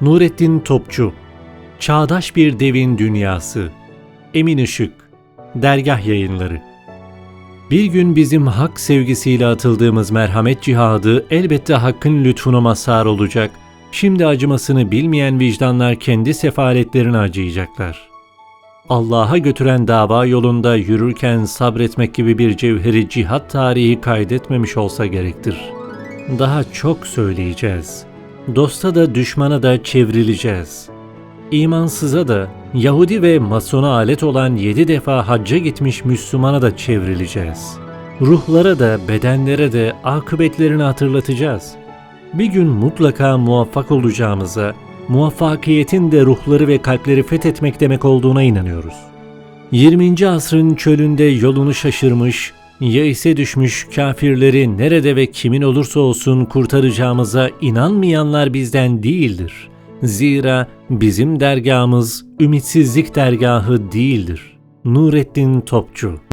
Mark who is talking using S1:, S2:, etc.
S1: Nurettin Topçu Çağdaş Bir Devin Dünyası Emin Işık Dergah Yayınları Bir gün bizim hak sevgisiyle atıldığımız merhamet cihadı elbette hakkın lütfuna mazhar olacak. Şimdi acımasını bilmeyen vicdanlar kendi sefaletlerine acıyacaklar. Allah'a götüren dava yolunda yürürken sabretmek gibi bir cevheri cihat tarihi kaydetmemiş olsa gerektir. Daha çok söyleyeceğiz. Dosta da düşmana da çevrileceğiz. İmansıza da Yahudi ve Masona alet olan yedi defa hacca gitmiş Müslümana da çevrileceğiz. Ruhlara da bedenlere de akıbetlerini hatırlatacağız. Bir gün mutlaka muvaffak olacağımıza, muvaffakiyetin de ruhları ve kalpleri fethetmek demek olduğuna inanıyoruz. 20. asrın çölünde yolunu şaşırmış, ya ise düşmüş kafirleri nerede ve kimin olursa olsun kurtaracağımıza inanmayanlar bizden değildir. Zira bizim dergahımız ümitsizlik dergahı değildir. Nurettin Topçu